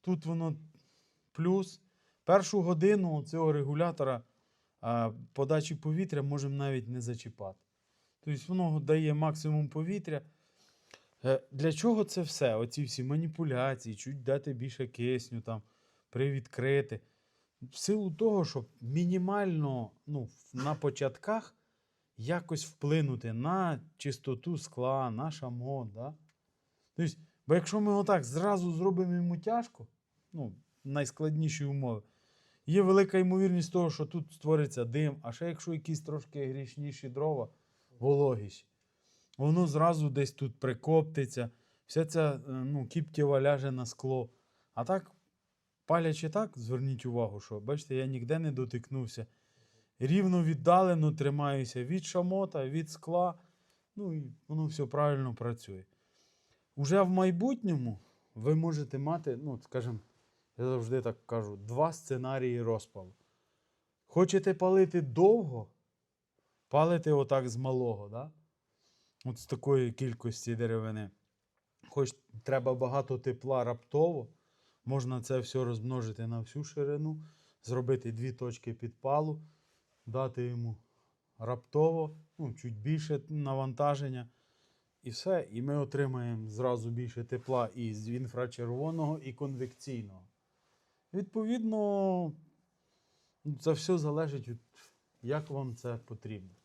Тут воно плюс. Першу годину цього регулятора подачі повітря можемо навіть не зачіпати. Тобто воно дає максимум повітря. Е, Для чого це все? Оці всі маніпуляції, чуть дати більше кисню, там, привідкрити. В силу того, щоб мінімально ну, на початках якось вплинути на чистоту скла, на шамон. Да? Тобто, бо якщо ми отак зразу зробимо йому тяжко, ну, найскладніші умови, є велика ймовірність того, що тут створиться дим, а ще якщо якісь трошки грішніші дрова, вологіші, воно зразу десь тут прикоптиться, вся ця е, ну, кіптєва ляже на скло. А так, палячи так, зверніть увагу, що бачите, я ніде не дотикнувся. Рівно віддалено тримаюся від шамота, від скла. Ну і воно все правильно працює. Уже в майбутньому ви можете мати, ну, скажімо, я завжди так кажу, два сценарії розпалу. Хочете палити довго, палите отак з малого, да? от з такої кількості деревини. Хоч треба багато тепла раптово, можна це все розмножити на всю ширину, зробити дві точки підпалу, дати йому раптово, ну, чуть більше навантаження. І все. І ми отримаємо зразу більше тепла і з інфрачервоного, і конвекційного. Відповідно, це все залежить від як вам це потрібно.